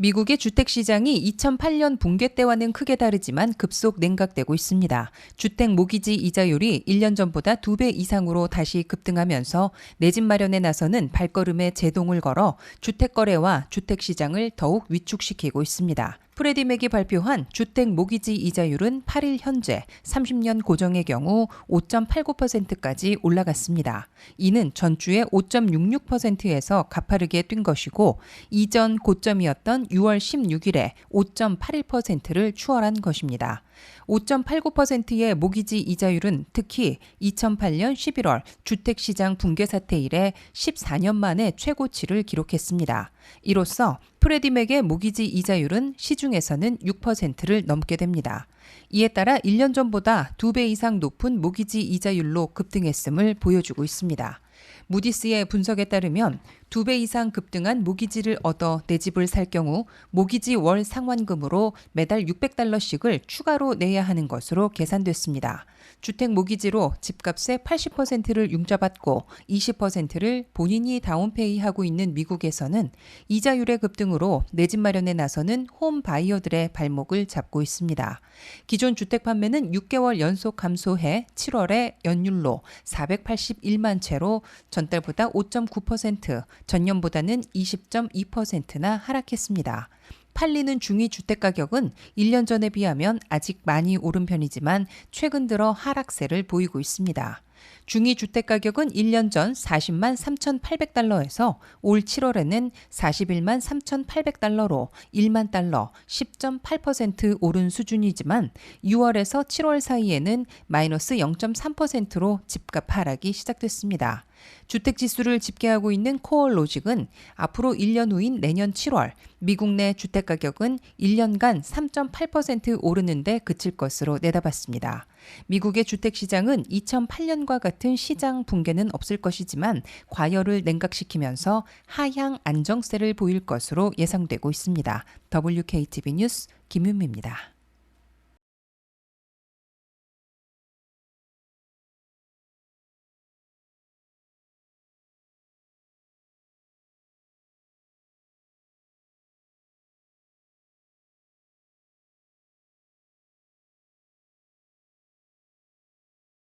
미국의 주택 시장이 2008년 붕괴 때와는 크게 다르지만 급속 냉각되고 있습니다. 주택 모기지 이자율이 1년 전보다 2배 이상으로 다시 급등하면서 내 집 마련에 나서는 발걸음에 제동을 걸어 주택 거래와 주택 시장을 더욱 위축시키고 있습니다. 프레디 맥이 발표한 주택 모기지 이자율은 8일 현재 30년 고정의 경우 5.89%까지 올라갔습니다. 이는 전주의 5.66%에서 가파르게 뛴 것이고 이전 고점이었던 6월 16일에 5.81%를 추월한 것입니다. 5.89%의 모기지 이자율은 특히 2008년 11월 주택시장 붕괴 사태 이래 14년 만에 최고치를 기록했습니다. 이로써 프레디맥의 모기지 이자율은 시중에서는 6%를 넘게 됩니다. 이에 따라 1년 전보다 2배 이상 높은 모기지 이자율로 급등했음을 보여주고 있습니다. 무디스의 분석에 따르면 2배 이상 급등한 모기지를 얻어 내 집을 살 경우 모기지 월 상환금으로 매달 600달러씩을 추가로 내야 하는 것으로 계산됐습니다. 주택 모기지로 집값의 80%를 융자받고 20%를 본인이 다운페이하고 있는 미국에서는 이자율의 급등으로 내 집 마련에 나서는 홈 바이어들의 발목을 잡고 있습니다. 기존 주택 판매는 6개월 연속 감소해 7월에 연율로 481만 채로 전달보다 5.9%, 전년보다는 20.2%나 하락했습니다. 팔리는 중위 주택 가격은 1년 전에 비하면 아직 많이 오른 편이지만 최근 들어 하락세를 보이고 있습니다. 중위 주택 가격은 1년 전 40만 3,800달러에서 올 7월에는 41만 3,800달러로 1만 달러 10.8% 오른 수준이지만 6월에서 7월 사이에는 마이너스 0.3%로 집값 하락이 시작됐습니다. 주택 지수를 집계하고 있는 코어 로직은 앞으로 1년 후인 내년 7월 미국 내 주택 가격은 1년간 3.8% 오르는데 그칠 것으로 내다봤습니다. 미국의 주택 시장은 2008년과 같은 시장 붕괴는 없을 것이지만 과열을 냉각시키면서 하향 안정세를 보일 것으로 예상되고 있습니다. WKTV 뉴스 김윤미입니다.